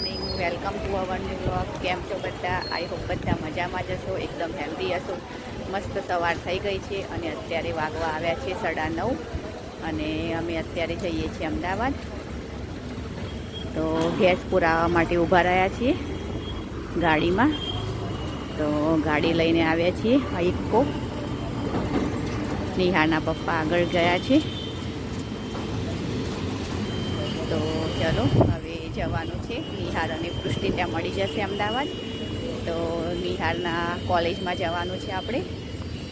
Morning welcome to our new blog કેમ છો બધા? આઈ હોપ બધા મજામાં જ હશો. એકદમ હેલ્ધી હશો. મસ્ત સવાર થઈ ગઈ છે અને અત્યારે વાગવા આવ્યા છે સાડા નવ અને અમે અત્યારે જઈએ છીએ અમદાવાદ. તો ગેસ પુરાવા માટે ઊભા રહ્યા છીએ ગાડીમાં. તો ગાડી લઈને આવ્યા છીએ ઇફકો નિહાના પપ્પા આગળ ગયા છે. તો ચલો, હવે જવાનું છે. નિહાર અને પૃષ્ટિ ત્યાં મળી જશે અમદાવાદ. તો નિહારના કોલેજમાં જવાનું છે આપણે.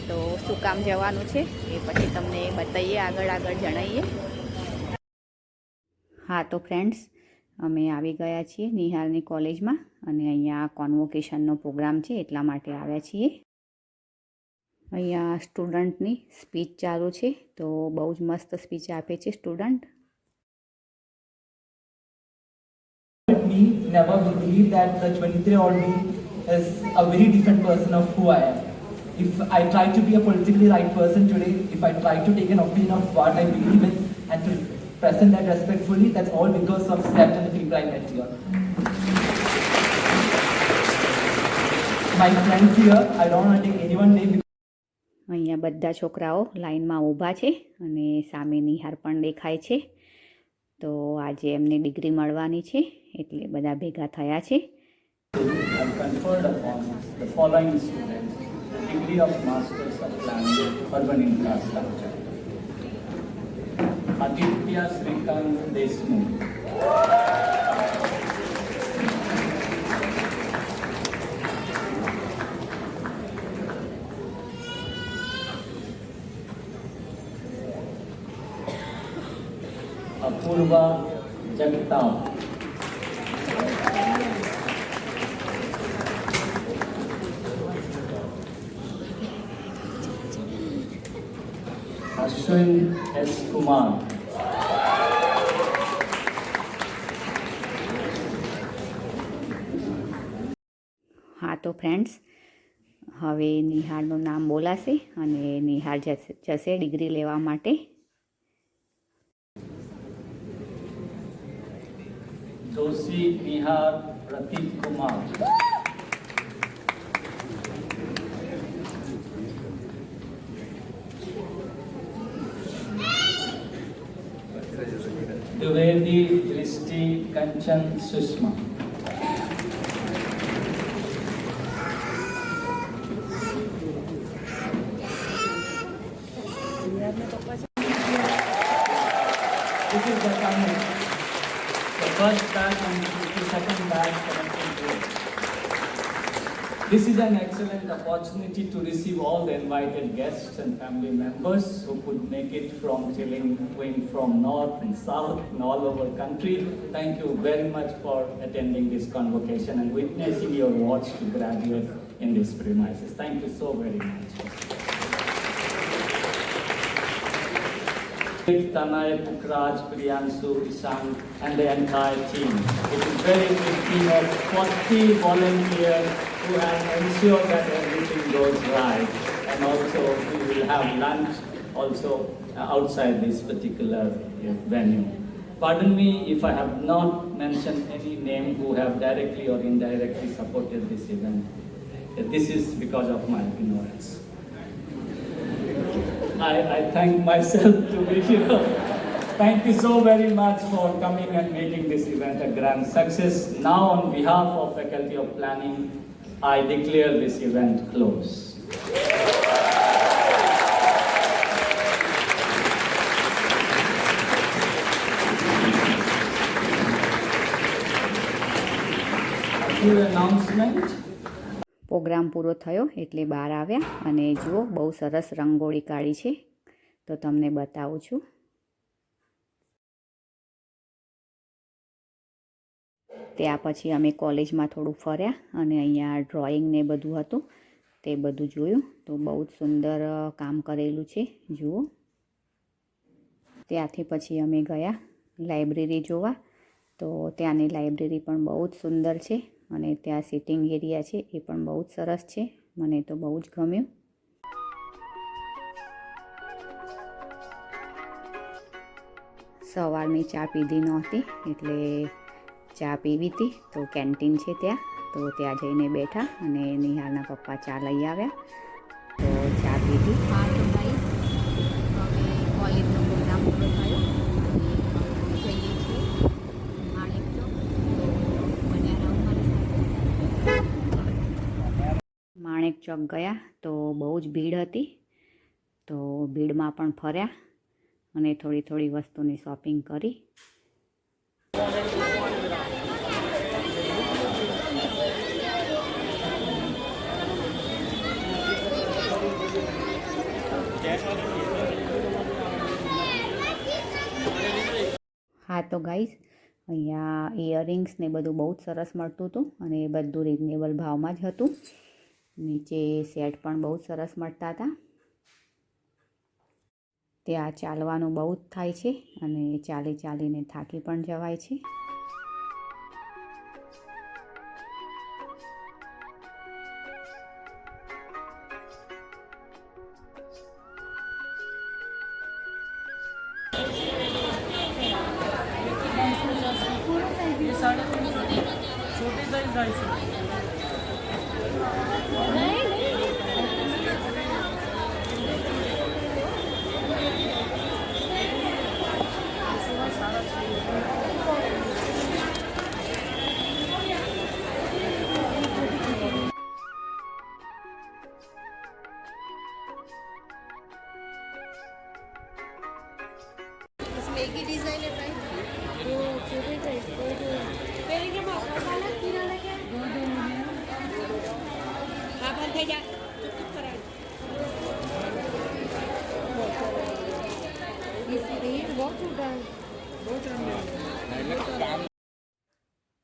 તો શું કામ જવાનું છે એ પછી તમને બતાવીએ, આગળ આગળ જણાવીએ. હા, તો ફ્રેન્ડ્સ અમે આવી ગયા છીએ નિહારની કોલેજમાં અને અહીંયા કોન્વોકેશનનો પ્રોગ્રામ છે, એટલા માટે આવ્યા છીએ. અહીંયા સ્ટુડન્ટની સ્પીચ ચાલુ છે, તો બહુ જ મસ્ત સ્પીચ આપે છે student never believed that the 23 year old me is a very different person of who I am. If I try to be a politically right person today, if I try to take an opinion of what I believe in and to present that respectfully, that's all because of Seth and the people I met here. My friends here, I don't want to take anyone name અહીંયા બધા છોકરાઓ લાઇનમાં ઊભા છે અને સામે નિહાર પણ દેખાય છે તો આજે એમને ડિગ્રી મળવાની છે એટલે બધા ભેગા થયા છે. Aditya Srikant Deshmukh. Apurva જગતાઓ અશ્વિન એસ કુમાર. હા, તો ફ્રેન્ડ્સ હવે નિહાળનું નામ બોલાશે અને નિહાળ જશે ડિગ્રી લેવા માટે. तोसी Bihar Prateek Kumar Dwivedi Drishti Kanchan Sushma Thank you. First batch and the second batch This is an excellent opportunity to receive all the invited guests and family members who could make it from chilling, from north and south and all over the country. Thank you very much for attending this convocation and witnessing your watch to graduate in this premises. Thank you so very much. Tanay, Pukraj, Priyansu, Ishan, and the entire team. It is very big team of 40 volunteers who have ensured that everything goes right. And also, we will have lunch also uh, outside this particular uh, venue. Pardon me if I have not mentioned any name who have directly or indirectly supported this event. This is because of my ignorance. I, I thank myself to be here. Thank you so very much for coming and making this event a grand success. Now, on behalf of Faculty of Planning, I declare this event closed. Few announcement. Programme પૂરો થયો એટલે બહાર આવ્યા. અને જુઓ, બહુ સરસ રંગોળી કાઢી છે. તો તમને બતાવું છું. ત્યાં પછી અમે કોલેજમાં થોડું ફર્યા અને અહીંયા ડ્રોઈંગ ને બધું હતું, તે બધું જોયું. તો બહુ જ સુંદર કામ કરેલું છે. જુઓ. ત્યાંથી પછી અમે ગયા લાઇબ્રેરી જોવા. તો ત્યાંની લાઇબ્રેરી પણ બહુ જ સુંદર છે. અને ત્યાં સિટિંગ એરિયા છે, એ પણ બહુ જ સરસ છે. મને તો બહુ જ ગમ્યું. સવારની ચા પીધી નહોતી, એટલે ચા પીવી હતી તો કેન્ટીન છે ત્યાં, તો ત્યાં જઈને બેઠા અને નિહાળના પપ્પા ચા લઈ આવ્યા. તો ચા પીધી હા તો ભાઈ હવે કોલેજનો પ્રોગ્રામ પૂરો થયો અને જઈએ છીએ માણેક ચોક તો બન્યા રહો મારી સાથે માણેક ચોક ગયા તો બહુ જ ભીડ હતી. તો ભીડમાં પણ ફર્યા અને થોડી થોડી વસ્તુની શોપિંગ કરી. હા, તો ગાઈઝ અહીંયા ઇયરિંગ્સ ને બધું બહુ જ સરસ મળતું હતું અને એ બધું રિઝનેબલ ભાવમાં જ હતું. નીચે સેટ પણ બહુ જ સરસ મળતા હતા ત્યાં ચાલવાનું બહુ જ થાય છે અને ચાલી ચાલીને થાકી પણ જવાય છે इसमें Yeah.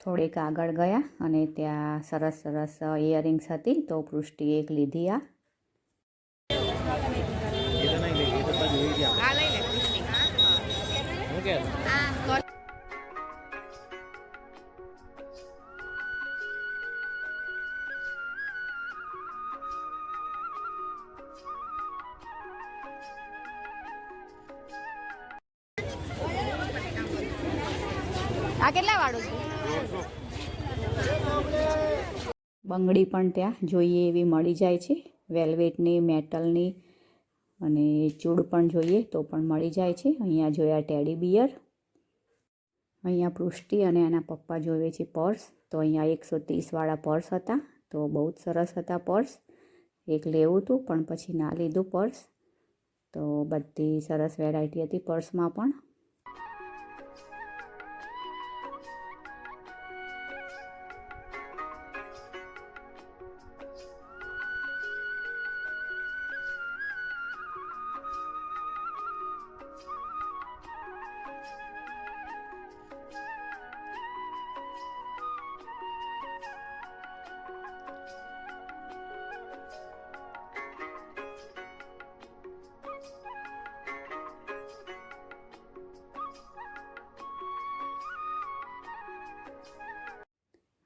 થોડીક આગળ ગયા અને ત્યાં સરસ સરસ ઇયરિંગ્સ હતી તો પૃષ્ટિએ એક લીધી આ. આ લઈ લે કૃષ્ણી આ કેટલા વાળું બંગડી પણ ત્યાં જોઈએ એવી મળી જાય છે. વેલ્વેટની, મેટલની અને ચૂડ પણ જોઈએ તો પણ મળી જાય છે. અહીંયા જોયા ટેડી બિયર. અહીંયા પૃષ્ટિ અને એના પપ્પા જોવે છે પર્સ. તો અહીંયા એકસો ત્રીસવાળા પર્સ હતા. તો બહુ જ સરસ હતા પર્સ. એક લેવું હતું, પણ પછી ના લીધું પર્સ. તો બધી સરસ વેરાયટી હતી પર્સમાં પણ.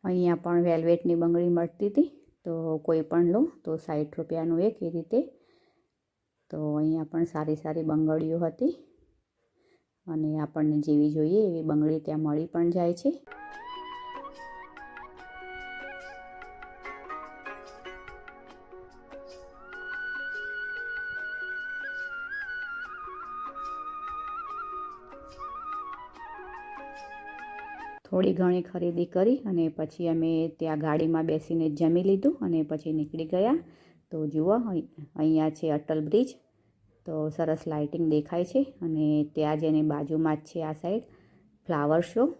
અહીંયા પણ વેલ્વેટની બંગડી મળતી હતી, તો કોઈ પણ લો, તો સાઠ રૂપિયાનું એક એ રીતે. તો અહીંયા પણ સારી સારી બંગડીઓ હતી. અને આપણને જેવી જોઈએ એવી બંગડી ત્યાં મળી પણ જાય છે. થોડી ઘણી ખરીદી કરી અને પછી અમે ત્યાં ગાડીમાં બેસીને જમી લીધું અને પછી નીકળી ગયા. તો જુઓ અહીંયા છે અટલ બ્રિજ. તો સરસ લાઇટિંગ દેખાય છે અને ત્યાં જેને બાજુમાં જ છે આ સાઈડ ફ્લાવર શો.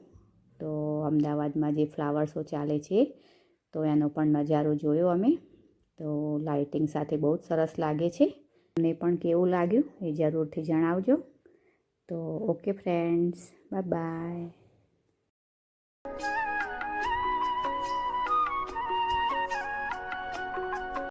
તો અમદાવાદમાં જે ફ્લાવર શો ચાલે છે, તો એનો પણ નજારો જોયો અમે. તો લાઇટિંગ સાથે બહુ જ સરસ લાગે છે. તમને પણ કેવું લાગ્યું એ જરૂરથી જણાવજો. તો ઓકે ફ્રેન્ડ્સ, બાય બાય.